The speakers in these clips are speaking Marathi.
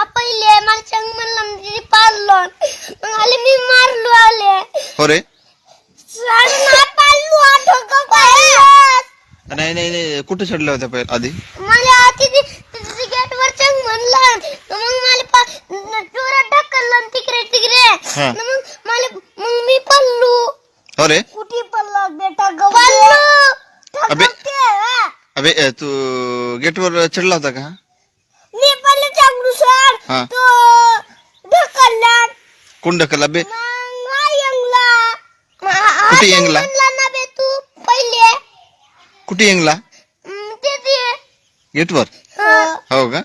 हा पहिले मला चंग म्हणला म्हणजे पाळलो. मग आले मी मारलो आले. हो रे? सर नाही पाळलो पाळलो नाही नाही नाही कुठे चढल्या होत्या पहिले? आधी? मला तिथे गेट वर चंग म्हणला. मग मला पा- जोरात ढकललं तिकडे तिकडे. हा. मग मला मग मी पडलो हो रे? कुठे पडलो बेटा पडलो अबे. अबे अ, तू गेटवर चढला होता का मी पडलो चांगलू सर हा. तो ढकलला. कोण ढकल अबे मग यंगला. मग हा- हा कुठे यंगला? म्हणला ना बे तू पहिले. कुठे येंगला? गेटवर? हा. का?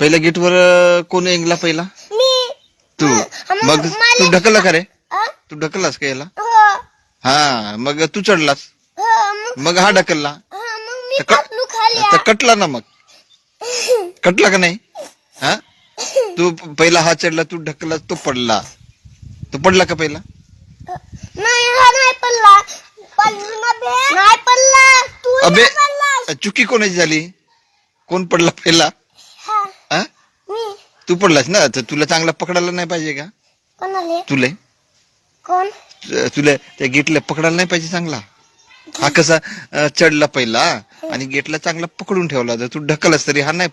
पहिल्या गेटवर कोण येंगला पहिला? मी. तू. मग तू ढकलला का रे? हा? तू ढकललास का याला? हो. हा मग तू चढलास. मग हा ढकलला. तर कटला ना मग. कटला का नाही? तू पहिला हा चढला तू ढकलला तो पडला. तो पडला का पहिला? नाही हा नाही पडला. पडलो ना बे. नाही पडला. तू अबे नाही. चुकी कोणाची झाली? कोण पडला पहिला? हा, हा मी. तू पडलास ना? तर तुला चांगला पकडायला नाही पाहिजे का? कोणाले? तुले? कोण? तु- तुला त्या गेटला पकडायला नाही पाहिजे चांगला? हा कसा अ, चढला पहिला आणि गेटला चांगला पकडून ठेवला. तर तू ढकलस तरी हा नाही